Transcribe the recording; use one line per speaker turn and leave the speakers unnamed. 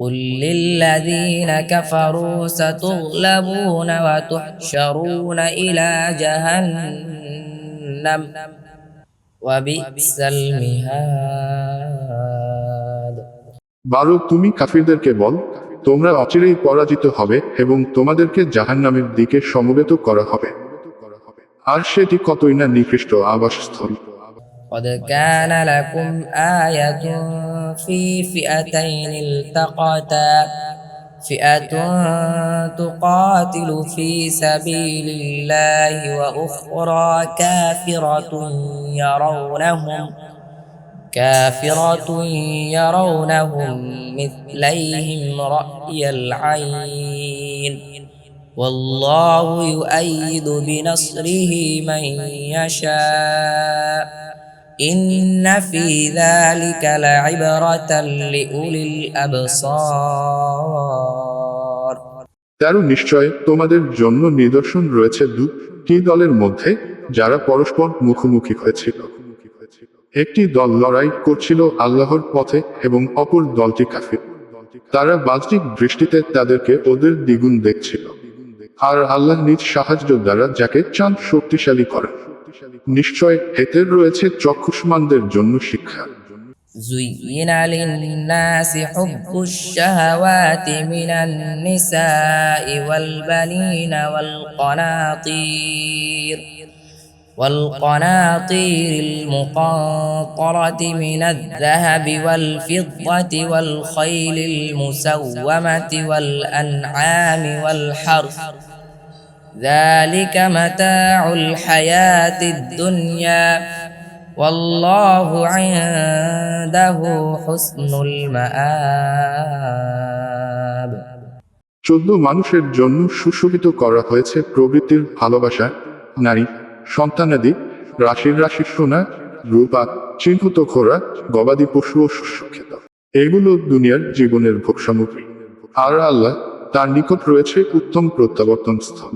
قل للذين كفروا ستغلبون وتحشرون إلى جهنم وبئس المهاد
বারো তুমি কাফিরদেরকে বল তোমরা অচিরেই পরাজিত হবে এবং তোমাদেরকে জাহান্নামের দিকে সমবেত করা হবে আর সেটি কতই না নিকৃষ্ট আবাসস্থল
قد كان لكم آية في فئتين التقتا. فئة تقاتل في سبيل الله وأخرى كافرة يرونهم. كافرة يرونهم مثليهم رأي العين. والله يؤيد بنصره من يشاء. إن في ذلك لعبرة لأولي الأبصار
তেরো নিশ্চয় তোমাদের জন্য নিদর্শন রয়েছে দুটি দলের মধ্যে যারা পরস্পর মুখোমুখি হয়েছিল একটি দল লড়াই করছিল আল্লাহর পথে এবং অপর দলটি কাফির তারা বাহ্যিক দৃষ্টিতে তাদেরকে ওদের দ্বিগুণ দেখছিল আর আল্লাহ নিজ সাহায্য দ্বারা যাকে চাঁদ শক্তিশালী করেন নিশ্চয় এতে রয়েছে চক্ষুষ্মানদের জন্য শিক্ষা
زين للناس حب الشهوات من النساء والبنين والقناطير والقناطير المقنطرة من الذهب والفضة والخيل المسومة والأنعام والحرث ذلك متاع الحياة الدنيا والله عنده حسن المآب
চোদ্দ মানুষের জন্য সুশোভিত করা হয়েছে প্রবৃত্তির ভালোবাসা নারী সন্তানাদি রাশির রাশির সোনা রূপা চিহ্নিত ঘোড়া গবাদি পশু ও শস্যক্ষেত এগুলো দুনিয়ার জীবনের ভোগ সামগ্রী আর আল্লাহ তার নিকট রয়েছে উত্তম প্রত্যাবর্তন স্থল